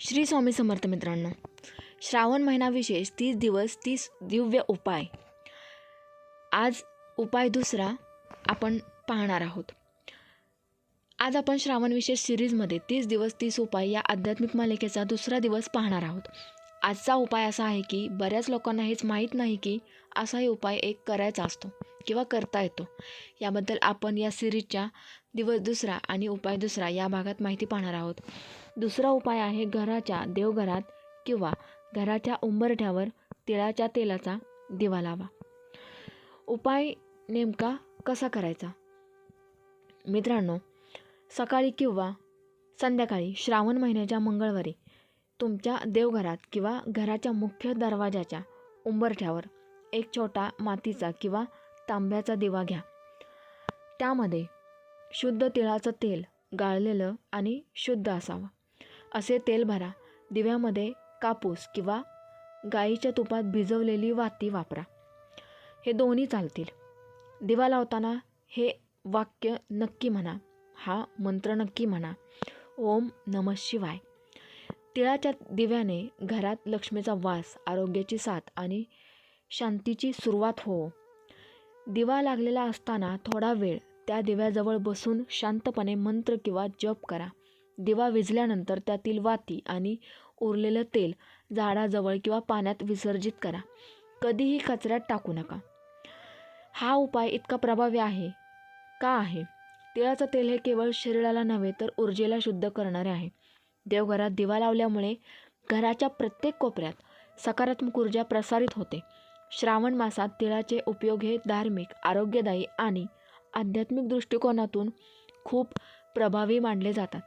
श्री स्वामी समर्थ मित्रांनो श्रावण महिना विशेष तीस दिवस तीस दिव्य उपाय. आज उपाय दुसरा आपण पाहणार आहोत. आज आपण श्रावण विशेष सिरीजमध्ये तीस दिवस तीस उपाय या आध्यात्मिक मालिकेचा दुसरा दिवस पाहणार आहोत. आजचा उपाय असा आहे की बऱ्याच लोकांना हेच माहीत नाही की असाही उपाय एक करायचा असतो किंवा करता येतो. याबद्दल आपण या सिरीजच्या दिवस दुसरा आणि उपाय दुसरा या भागात माहिती पाहणार आहोत. दुसरा उपाय आहे घराच्या देवघरात किंवा घराच्या उंबरठ्यावर तिळाच्या तेलाचा दिवा लावा. उपाय नेमका कसा करायचा? मित्रांनो सकाळी किंवा संध्याकाळी श्रावण महिन्याच्या मंगळवारी तुमच्या देवघरात किंवा घराच्या मुख्य दरवाजाच्या उंबरठ्यावर एक छोटा मातीचा किंवा तांब्याचा दिवा घ्या. त्यामध्ये शुद्ध तिळाचं तेल गाळलेलं आणि शुद्ध असावं. असे तेल भरा. दिव्यामध्ये कापूस किंवा गाईच्या तुपात भिजवलेली वाती वापरा. हे दोन्ही चालतील. दिवा लावताना हे वाक्य नक्की म्हणा. हा मंत्र नक्की म्हणा. ओम नम शिवाय. तिळाच्या दिव्याने घरात लक्ष्मीचा वास आरोग्याची साथ आणि शांतीची सुरुवात हो. दिवा लागलेला असताना थोडा वेळ त्या दिव्याजवळ बसून शांतपणे मंत्र किंवा जप करा. दिवा विझल्यानंतर त्यातील वाती आणि उरलेलं तेल झाडाजवळ किंवा पाण्यात विसर्जित करा. कधीही कचऱ्यात टाकू नका. हा उपाय इतका प्रभावी आहे का आहे? तिळाचं तेल हे केवळ शरीराला नव्हे तर ऊर्जेला शुद्ध करणारे आहे. देवघरात दिवा लावल्यामुळे घराच्या प्रत्येक कोपऱ्यात सकारात्मक ऊर्जा प्रसारित होते. श्रावण मासात तिळाचे उपयोग हे धार्मिक आरोग्यदायी आणि आध्यात्मिक दृष्टिकोनातून खूप प्रभावी मानले जातात.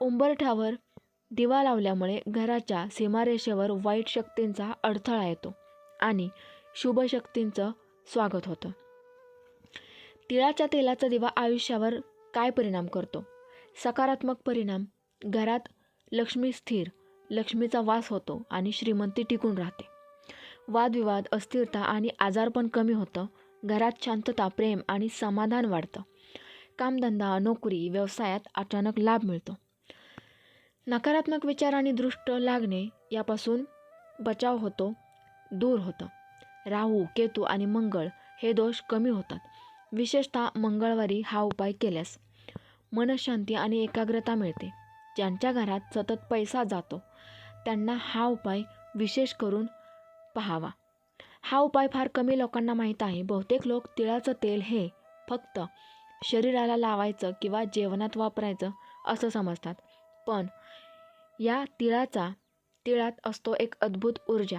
उंबरठ्यावर दिवा लावल्यामुळे घराच्या सीमारेषेवर वाईट शक्तींचा अडथळा येतो आणि शुभ शक्तींचं स्वागत होतं. तिळाच्या तेलाचा दिवा आयुष्यावर काय परिणाम करतो? सकारात्मक परिणाम घरात लक्ष्मी स्थिर लक्ष्मीचा वास होतो आणि श्रीमंती टिकून राहते. वादविवाद अस्थिरता आणि आजारपण कमी होतं घरात शांतता प्रेम आणि समाधान वाढतं. कामधंदा नोकरी व्यवसायात अचानक लाभ मिळतो. नकारात्मक विचार आणि दृष्ट लागणे यापासून बचाव होतो दूर होतं. राहू केतू आणि मंगळ हे दोष कमी होतात. विशेषतः मंगळवारी हा उपाय केल्यास. मनशांती आणि एकाग्रता मिळते. ज्यांच्या घरात सतत पैसा जातो त्यांना हा उपाय विशेष करून पहावा. हा उपाय फार कमी लोकांना माहीत आहे. बहुतेक लोक तिळाचं तेल हे फक्त शरीराला लावायचं किंवा जेवणात वापरायचं असं समजतात. पण या तिळाचा तिळात असतो एक अद्भुत ऊर्जा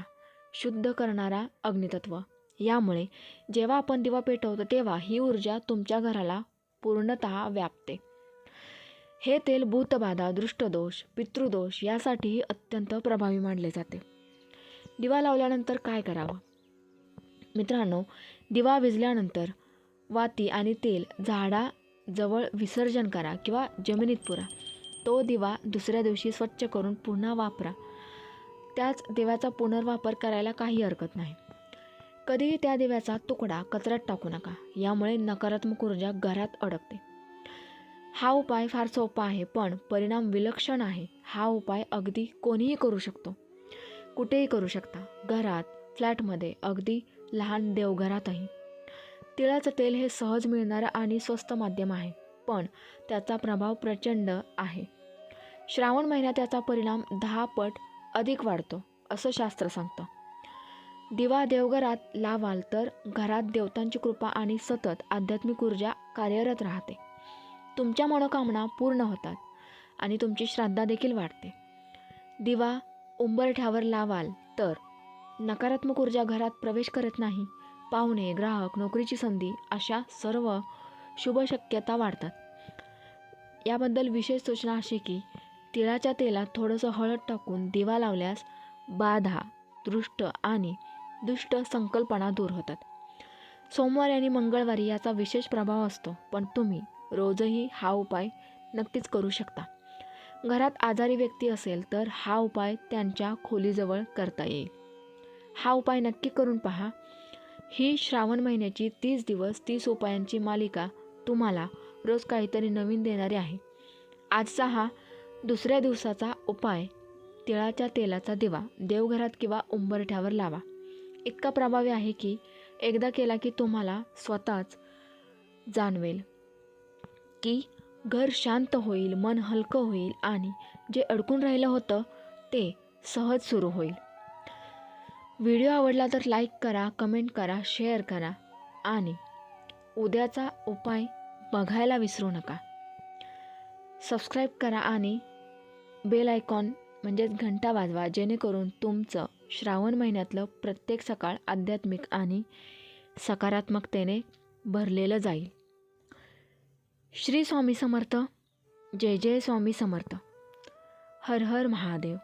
शुद्ध करणारा अग्नितत्व. यामुळे जेव्हा आपण दिवा पेटवतो तेव्हा ही ऊर्जा तुमच्या घराला पूर्णत व्यापते. हे तेल भूतबाधा दृष्टदोष पितृदोष यासाठीही अत्यंत प्रभावी मानले जाते. दिवा लावल्यानंतर काय करावं? मित्रांनो दिवा विजल्यानंतर वाती आणि तेल झाडाजवळ विसर्जन करा किंवा जमिनीत पुरा. तो दिवा दुसऱ्या दिवशी स्वच्छ करून पुन्हा वापरा. त्याच दिव्याचा पुनर्वापर करायला काही हरकत नाही. कधीही त्या दिव्याचा तुकडा कचऱ्यात टाकू नका. यामुळे नकारात्मक ऊर्जा घरात अडकते. हा उपाय फार सोपा आहे पण परिणाम विलक्षण आहे. हा उपाय अगदी कोणीही करू शकतो. कुठेही करू शकता. घरात फ्लॅटमध्ये अगदी लहान देवघरातही. तिळाचं तेल हे सहज मिळणारं आणि स्वस्त माध्यम आहे पण त्याचा प्रभाव प्रचंड आहे. श्रावण महिन्यात त्याचा परिणाम दहा पट अधिक वाढतो असं शास्त्र सांगतं. दिवा देवघरात लावाल तर घरात देवतांची कृपा आणि सतत आध्यात्मिक ऊर्जा कार्यरत राहते. तुमच्या मनोकामना पूर्ण होतात आणि तुमची श्रद्धा देखील वाढते. दिवा उंबरठ्यावर लावाल तर नकारात्मक ऊर्जा घरात प्रवेश करत नाही. पाहुणे ग्राहक नोकरीची संधी अशा सर्व शुभ शक्यता वाढतात. याबद्दल विशेष सूचना अशी की तिळाच्या तेलात थोडंसं हळद टाकून दिवा लावल्यास बाधा दृष्ट आणि दुष्ट संकल्पना दूर होतात. सोमवारी आणि मंगळवारी याचा विशेष प्रभाव असतो पण तुम्ही रोजही हा उपाय नक्कीच करू शकता. घरात आजारी व्यक्ती असेल तर हा उपाय त्यांच्या खोलीजवळ करता येईल. हा उपाय नक्की करून पहा. ही श्रावण महिन्याची तीस दिवस तीस उपायांची मालिका तुम्हाला रोज काहीतरी नवीन देणारी आहे. आजचा हा दुसऱ्या दिवसाचा उपाय तिळाच्या तेलाचा दिवा देवघरात किंवा उंबरठ्यावर लावा. इतका प्रभावी आहे की एकदा केला की तुम्हाला स्वतःच जाणवेल की घर शांत होईल मन हलकं होईल आणि जे अडकून राहिलं होतं ते सहज सुरू होईल. व्हिडिओ आवडला तर लाईक करा कमेंट करा शेअर करा. आणि उद्याचा उपाय बघायला विसरू नका. सबस्क्राईब करा आणि बेल आयकॉन म्हणजेच घंटा वाजवा जेणेकरून तुमचं श्रावण महिन्यातलं प्रत्येक सकाळ आध्यात्मिक आणि सकारात्मकतेने भरलेलं जाईल. श्री स्वामी समर्थ. जय जय स्वामी समर्थ. हर हर महादेव.